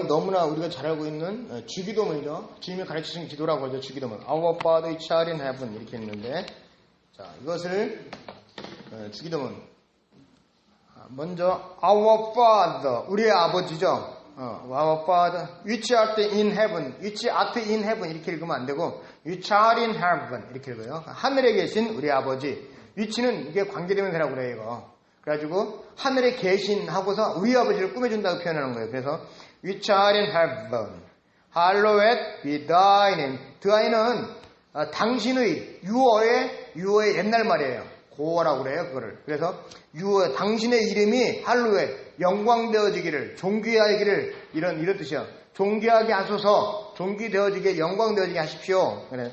너무나 우리가 잘 알고 있는 어, 주기도문이죠. 주님이 가르치신 기도라고 하죠. 주기도문. Our Father which art in heaven 이렇게 했는데 자 이것을 어, 주기도문 아, 먼저 Our Father 우리의 아버지죠. 어, Our Father which art in heaven which art in heaven 이렇게 읽으면 안 되고 which art in heaven 이렇게 읽어요. 하늘에 계신 우리 아버지 위치는 이게 관계대명사라고 그래요. 이거. 그래가지고 하늘에 계신 하고서 우리 아버지를 꾸며준다고 표현하는 거예요. 그래서 which art in heaven, hallowed be thy name. 드아이는 아, 당신의 유어의 유어의 옛날 말이에요. 고어라고 그래요. 그거를. 그래서 유어 당신의 이름이 할로에 영광되어지기를 존귀하기를 이런 이런 뜻이요. 존귀하게 하소서, 존귀되어지게 영광되어지게 하십시오. 그래.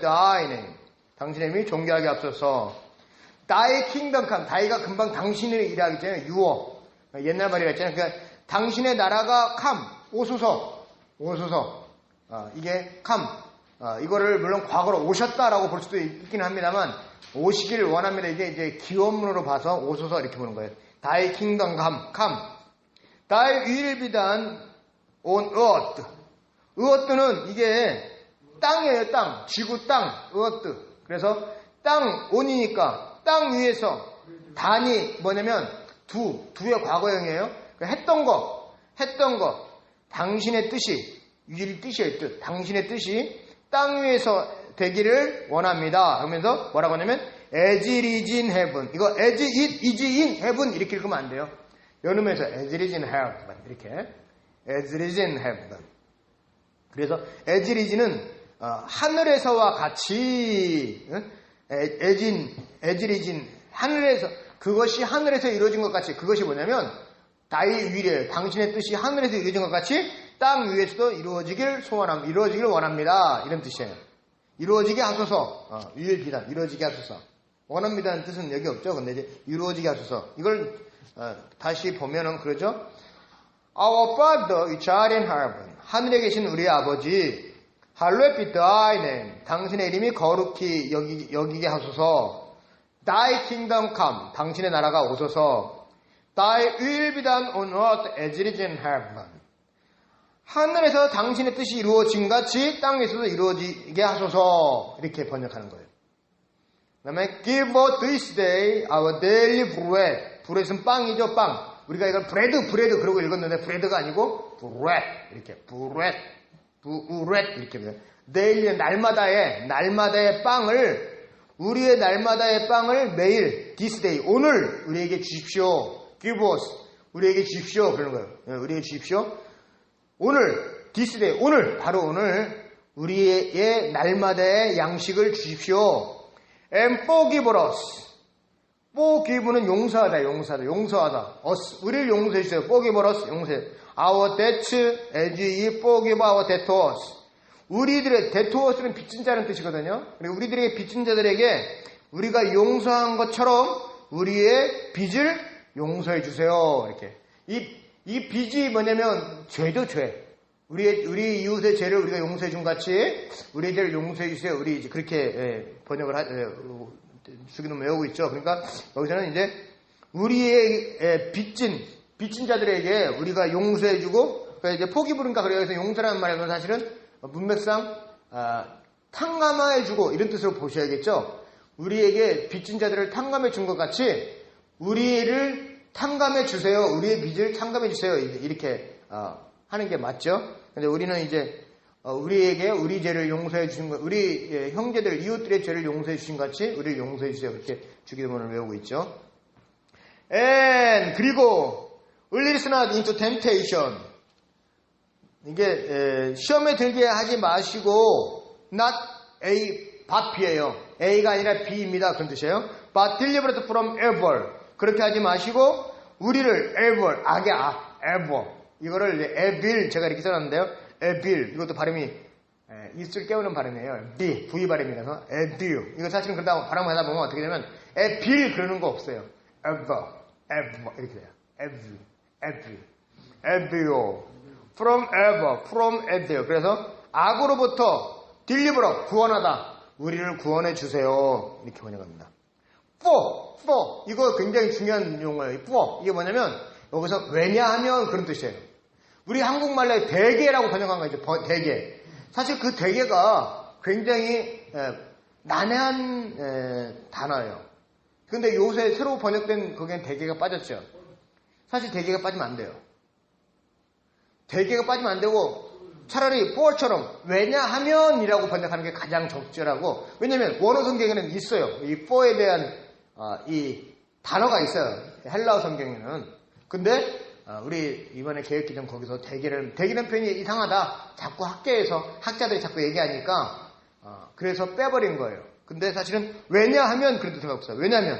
thy name. 당신의 이름이 존귀하게 앞서서 다의 킹덤 캄 다이가 금방 당신의 일하기 했잖아요. 유어 옛날 말이라 했잖아요. 그러니까 당신의 나라가 캄 오소서 오소서 아, 이게 캄 아, 이거를 물론 과거로 오셨다라고 볼 수도 있긴 합니다만 오시기를 원합니다. 이게 이제 기원문으로 봐서 오소서 이렇게 보는 거예요. 다의 킹덤 캄 캄. 다의 위를 비단 on earth. earth는 이게 땅이에요, 땅. 지구 땅, earth. 그래서 땅, 온이니까 땅 위에서 단이 뭐냐면 두, 두의 과거형이에요. 그러니까 했던 거, 했던 거, 당신의 뜻이, 윌 뜻이에요, 뜻. 당신의 뜻이 땅 위에서 되기를 원합니다. 하면서 뭐라고 하냐면, as it is in heaven. 이거 as it is in heaven 이렇게 읽으면 안 돼요. 연음에서 as it is in heaven. 이렇게. as it is in heaven. 그래서 as it is는 어, 하늘에서와 같이, 응? 에진, 에지리진, 하늘에서, 그것이 하늘에서 이루어진 것 같이, 그것이 뭐냐면, 다이 위래, 당신의 뜻이 하늘에서 이루어진 것 같이, 땅 위에서도 이루어지길 소원함, 이루어지길 원합니다. 이런 뜻이에요. 이루어지게 하소서, 어, 위에 비단, 이루어지게 하소서. 원합니다는 뜻은 여기 없죠. 근데 이제 이루어지게 하소서. 이걸, 어, 다시 보면은 그러죠. Our Father, which art in heaven. 하늘에 계신 우리 아버지, 할로에 be thy name. 당신의 이름이 거룩히 여기, 여기게 하소서. Thy kingdom come. 당신의 나라가 오소서. As it is in heaven. 하늘에서 당신의 뜻이 이루어진 같이 땅에서도 이루어지게 하소서. 이렇게 번역하는 거예요. 그 다음에 give us this day our daily bread. 브레드는 빵이죠, 빵. 우리가 이걸 브레드, 브레드 그러고 읽었는데 브레드가 아니고 bread. 이렇게 bread. 부렛 이렇게 해요. 내일 날마다의 날마다의 빵을 우리의 날마다의 빵을 매일 this day 오늘 우리에게 주십시오. Give us 우리에게 주십시오. 그러는 거예요. 예, 우리에게 주십시오. 오늘 day 오늘 바로 오늘 우리의 날마다의 양식을 주십시오. and forgive us forgive는 용서하다, 용서하다, 용서하다. us, 우리를 용서해 주세요. forgive us, 용서해. our debts as ye forgive our debtors. 우리들의 debtors는 빚진 자는 뜻이거든요. 그리고 우리들에게 빚진 자들에게 우리가 용서한 것처럼 우리의 빚을 용서해 주세요. 이렇게. 이, 이 빚이 뭐냐면 죄도 죄. 우리 우리 이웃의 죄를 우리가 용서해 준 같이 죄를 용서해 주세요. 우리 이제 그렇게 예, 번역을 하, 예, 수기는 외우고 있죠. 그러니까 여기서는 이제 우리의 예, 빚진 빚진 자들에게 우리가 용서해 주고 그러니까 이제 포기 부른가 그래요. 그래서 용서라는 말은 사실은 문맥상 아, 탕감해주고 이런 뜻으로 보셔야겠죠. 우리에게 빚진 자들을 탕감해 준 것 같이 우리를 탕감해 주세요. 우리의 빚을 탕감해 주세요. 이렇게 어, 하는 게 맞죠. 근데 우리는 이제 어, 우리에게 우리 죄를 용서해 주신 것, 우리 예, 형제들 이웃들의 죄를 용서해 주신 것 같이 우리를 용서해 주세요. 그렇게 주기도문을 외우고 있죠. And 그리고 us not into temptation. 이게 에, 시험에 들게 하지 마시고 not A B예요. A가 아니라 B입니다. 그런 뜻이에요. But deliver us from evil. 그렇게 하지 마시고 우리를 evil 악의 악 evil 이거를 evil 제가 이렇게 써놨는데요. evil 이것도 발음이 에, 입술 깨우는 발음이에요. B V 발음이라서 evil 이거 사실은 그러다 발음하다 보면 어떻게 되면 evil 그러는 거 없어요. ever ever 이렇게 돼요. evil every, every, from ever, from ever. 그래서 악으로부터 deliver, 구원하다. 우리를 구원해 주세요. 이렇게 번역합니다. For. 이거 굉장히 중요한 용어예요. for. 이게 뭐냐면 여기서 왜냐하면 그런 뜻이에요. 우리 한국말로 대게라고 번역한 거죠. 버- 대게. 사실 그 대게가 굉장히 에, 난해한 에, 단어예요. 근데 요새 새로 번역된 거기엔 대게가 빠졌죠. 사실 대게가 빠지면 안 돼요. 대개가 빠지면 안 되고 차라리 for처럼 왜냐하면이라고 번역하는 게 가장 적절하고 왜냐하면 원어 성경에는 있어요. 이 for에 대한 아, 이 단어가 있어요. 헬라어 성경에는. 근데 아, 우리 이번에 기준 거기서 대개를 대개는 표현이 이상하다. 자꾸 학계에서 학자들이 자꾸 얘기하니까 아, 그래서 빼버린 거예요. 근데 사실은 왜냐하면 뜻가 없어요. 왜냐하면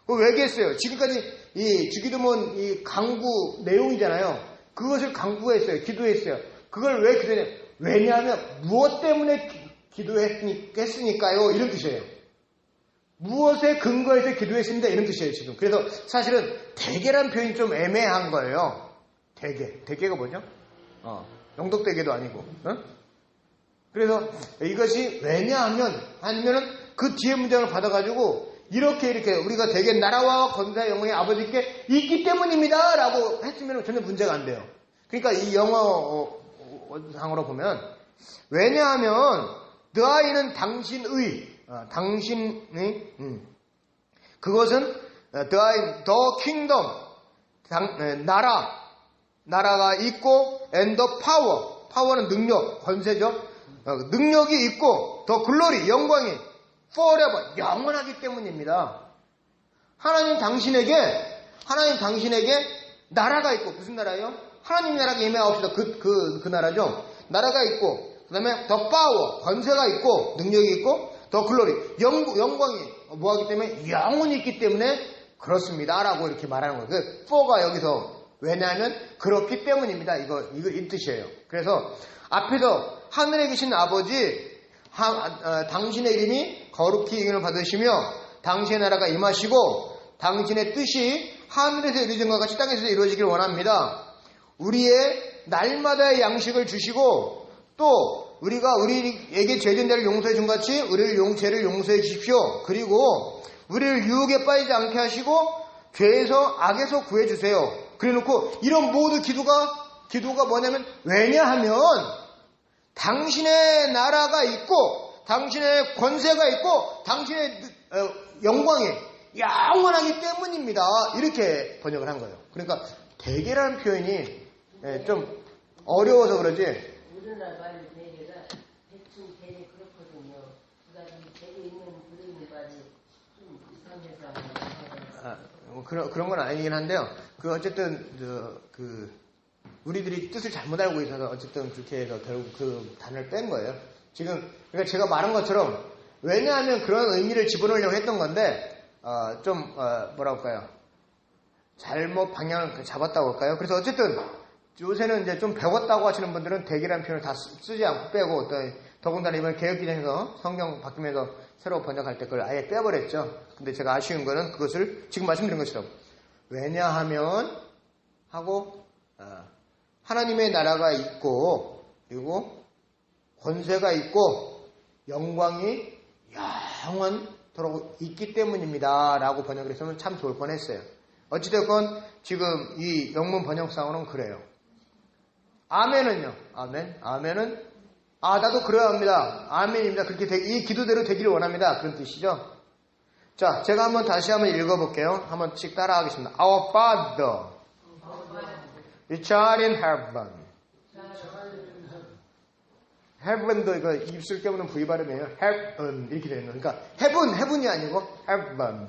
그거 왜 얘기했어요? 지금까지 이 주기도문 이 강구 내용이잖아요. 그것을 강구했어요. 기도했어요. 그걸 왜 기도했냐? 왜냐하면 무엇 때문에 기, 도했으니까요 이런 뜻이에요. 무엇에 근거해서 기도했습니다. 이런 뜻이에요, 지금. 그래서 사실은 대개란 표현이 좀 애매한 거예요. 대개. 대개가 뭐죠? 어, 영덕대개도 아니고. 어? 그래서 이것이 왜냐하면, 아니면은 그 뒤에 문장을 받아가지고 이렇게 이렇게 우리가 대개 나라와 건사 영혼이 아버지께 있기 때문입니다. 라고 했으면 전혀 문제가 안 돼요. 그러니까 이 영어 어, 어, 상으로 보면 왜냐하면 그 아이는 당신의 어, 당신의 음, 그것은 어, the, eye- the 에, 나라 나라가 있고 the power. 파워는 능력 권세죠. 어, 능력이 있고 the glory 영광이 forever 영원하기 때문입니다. 하나님 당신에게 하나님 당신에게 나라가 있고 무슨 나라요? 하나님 나라가 임해옵시다. 그, 그, 그 나라죠. 나라가 있고 그 다음에 더 파워 권세가 있고 능력이 있고 더 글로리. 영, 영광이 뭐하기 때문에 영혼이 있기 때문에 그렇습니다 라고 이렇게 말하는 거예요. 그 포가 여기서 왜냐하면 그렇기 때문입니다. 이거 이거 이 뜻이에요. 그래서 앞에서 하늘에 계신 아버지 하- 어, 당신의 이름이 거룩히 이름을 받으시며 당신의 나라가 임하시고 당신의 뜻이 하늘에서 이루어진 것 같이 땅에서 이루어지길 원합니다. 우리의 날마다의 양식을 주시고 또 우리가 우리에게 죄진 자를 용서해 준 같이 우리를 용, 죄를 용서해 주십시오. 그리고 우리를 유혹에 빠지지 않게 하시고 죄에서 악에서 구해 주세요. 그래 놓고 이런 모든 기도가 기도가 뭐냐면 왜냐하면 당신의 나라가 있고 당신의 권세가 있고 당신의 어, 영광이 영원하기 때문입니다. 이렇게 번역을 한 거예요. 그러니까 대개라는 표현이 예, 좀 어려워서 그러지 우리나라 말이 대개가 대충 대개 그렇거든요. 그러니까 이 대개 있는 들어있는 말이 좀 이상해서 아, 뭐 그런 그런 건 아니긴 한데요. 그 어쨌든 저, 그 우리들이 뜻을 잘못 알고 있어서 어쨌든 그렇게 해서 결국 그 단어를 뺀 거예요. 지금 그러니까 제가 말한 것처럼 왜냐하면 그런 의미를 집어넣으려고 했던 건데 어, 좀 어, 뭐라 할까요? 잘못 방향을 잡았다고 할까요? 그래서 어쨌든 요새는 이제 좀 배웠다고 하시는 분들은 대기라는 표현을 다 쓰- 쓰지 않고 빼고 또 더군다나 이번 개혁기전에서 성경 바뀌면서 새로 번역할 때 그걸 아예 빼버렸죠. 근데 제가 아쉬운 거는 그것을 지금 말씀드린 것처럼 왜냐하면 하고 어, 하나님의 나라가 있고 그리고 권세가 있고 영광이 영원토록 있기 때문입니다. 라고 번역을 했으면 참 좋을 뻔했어요. 어찌됐건 지금 이 영문 번역상으로는 그래요. 아멘은요. 아멘. 아멘은 아 나도 그래야 합니다. 아멘입니다. 그렇게 되- 이 기도대로 되기를 원합니다. 그런 뜻이죠. 자, 제가 한번 다시 한번 읽어볼게요. 한번씩 따라하겠습니다. Our Father, which art in heaven. heaven도 이거 입술 깨무는 V 발음이에요. heaven 이렇게 되는 거예요. 그러니까 heaven, heaven이 아니고 heaven.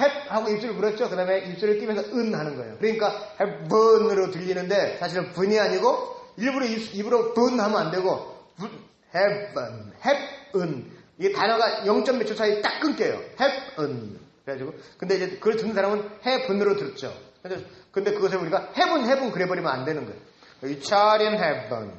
have 하고 입술을 물었죠. 그 다음에 입술을 끼면서 은 하는 거예요. 그러니까 heaven으로 들리는데 사실은 분이 아니고 일부러 입, 입으로 분 하면 안 되고 분, heaven, heaven. 이게 단어가 0점 몇초 사이 딱 끊겨요. heaven. 그래가지고 근데 이제 그걸 듣는 사람은 heaven으로 들었죠. 근데, 그것을 우리가 heaven, heaven 그래버리면 안 되는 거예요. 이 in heaven.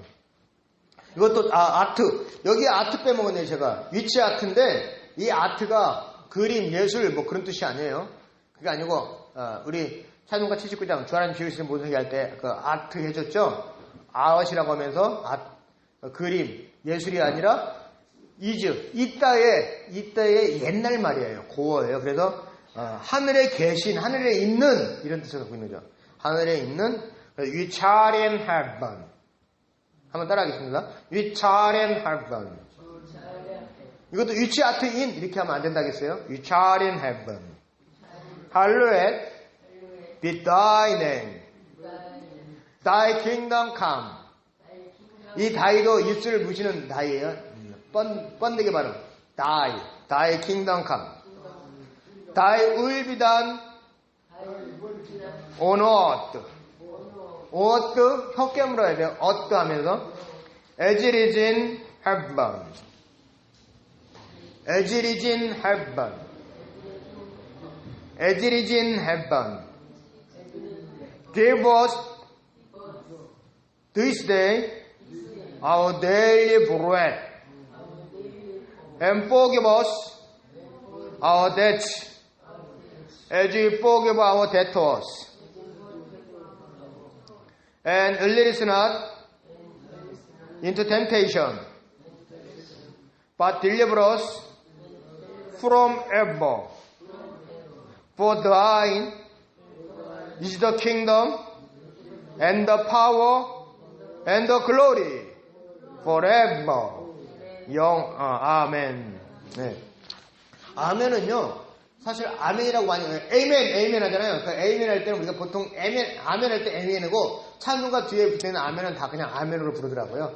이것도 아, 아트. 여기 아트 빼먹었네요 제가. 위치 아트인데 이 아트가 그림 예술 뭐 그런 뜻이 아니에요. 그게 아니고 어, 우리 찬송가 79장 주하나님 지으시는 모든 할때 그 아트 해줬죠? 아웃이라고 하면서 아, 어, 그림 예술이 아니라 이즈 이따의 이따의 옛날 말이에요 고어예요 그래서 어, 하늘에 계신 하늘에 있는 이런 뜻을 갖고 있는 거죠 하늘에 있는 in heaven. 한번 따라하겠습니다. In heaven. 이것도 art in 이렇게 하면 안 된다겠어요? In heaven. Hallowed be thy name. Thy kingdom come. 이 다이도 입술을 무시는 다이예요. 뻔, 뻔되게 발음. Thy, thy kingdom come. Thy will be done on earth. earth, 혀 깨 물어야 돼요. earth 하면서 heaven. as it is in heaven. Give us this our daily bread. And forgive us our debts as we forgive our debtors. And lead us not into temptation, but deliver us from evil. For thine is the kingdom and the power and the glory forever. 영, 아, 아멘. 네. 아멘은요, 사실 아멘이라고 많이. 에이멘, 에이멘 하잖아요. 그 에이멘 할 때는 우리가 보통 에이멘, 아멘 할 때 에이멘이고, 찬송가 뒤에 붙어 있는 아멘은 다 그냥 아멘으로 부르더라고요.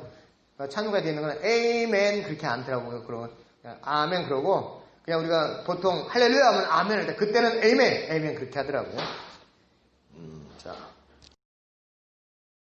그러니까 찬송가 뒤에 있는 거는 에이멘 그렇게 않더라고요. 그러고, 그냥 아멘 그러고, 그냥 우리가 보통 할렐루야 하면 아멘 할 때, 그때는 에이멘, 에이멘 그렇게 하더라고요. 음, 자.